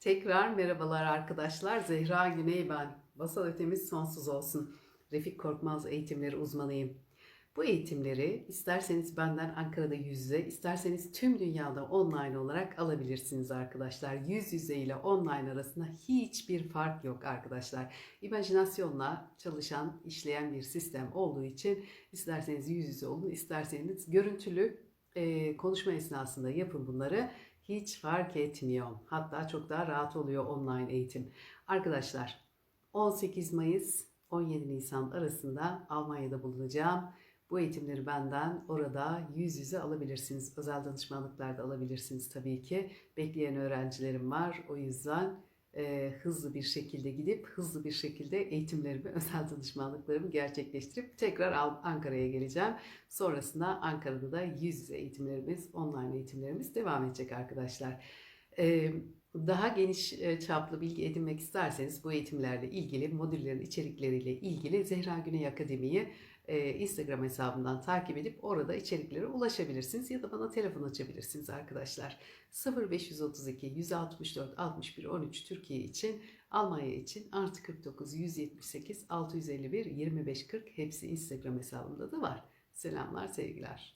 Tekrar merhabalar arkadaşlar. Zehra Güney ben. Masal ötemiz sonsuz olsun. Refik Korkmaz eğitimleri uzmanıyım. Bu eğitimleri isterseniz benden Ankara'da yüz yüze, isterseniz tüm dünyada online olarak alabilirsiniz arkadaşlar. Yüz yüze ile online arasında hiçbir fark yok arkadaşlar. İmajinasyonla çalışan, işleyen bir sistem olduğu için isterseniz yüz yüze olun, isterseniz görüntülü konuşma esnasında yapın bunları. Hiç fark etmiyor. Hatta çok daha rahat oluyor online eğitim. Arkadaşlar 18 Mayıs 17 Nisan arasında Almanya'da bulunacağım. Bu eğitimleri benden orada yüz yüze alabilirsiniz. Özel danışmanlıklarda alabilirsiniz tabii ki. Bekleyen öğrencilerim var. O yüzden e, hızlı bir şekilde gidip hızlı bir şekilde eğitimlerimi, özel danışmanlıklarımı gerçekleştirip tekrar Ankara'ya geleceğim. Sonrasında Ankara'da da yüz yüze eğitimlerimiz, online eğitimlerimiz devam edecek arkadaşlar. Daha geniş çaplı bilgi edinmek isterseniz bu eğitimlerle ilgili, modüllerin içerikleriyle ilgili Zehra Güney Akademi'yi Instagram hesabından takip edip orada içeriklere ulaşabilirsiniz ya da bana telefon açabilirsiniz arkadaşlar. 0532 164 61 13 Türkiye için, Almanya için artı 49 178 651 25 40 hepsi Instagram hesabımda da var. Selamlar, sevgiler.